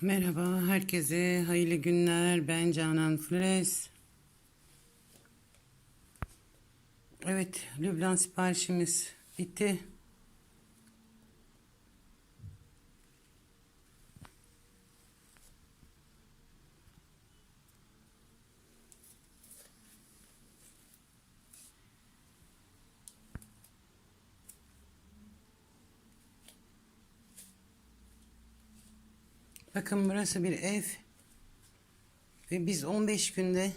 Merhaba herkese hayırlı günler ben Canan Flores. Evet Lübnan siparişimiz bitti. Bakın burası bir ev. Ve biz 15 günde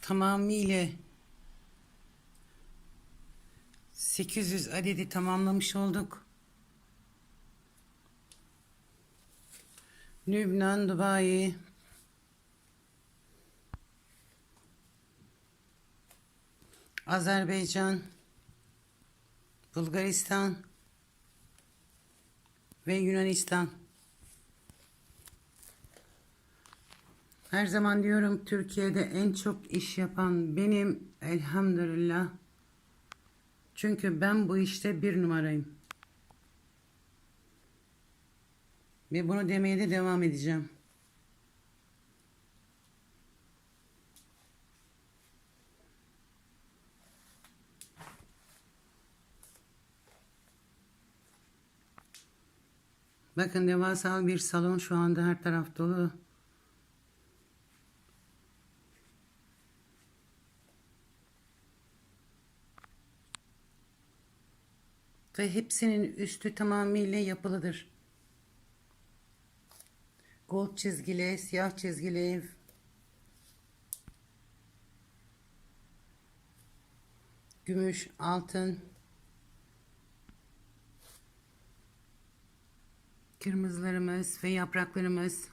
tamamıyla 800 adedi tamamlamış olduk. Lübnan, Dubai, Azerbaycan, Bulgaristan, ve Yunanistan. Her zaman diyorum Türkiye'de en çok iş yapan benim elhamdülillah. Çünkü ben bu işte bir numarayım. Ve bunu demeye de devam edeceğim. Bakın devasa bir salon şu anda her taraf dolu. Ve hepsinin üstü tamamıyla yapılıdır. Gold çizgili, siyah çizgili. Gümüş, altın. Kırmızılarımız ve yapraklarımız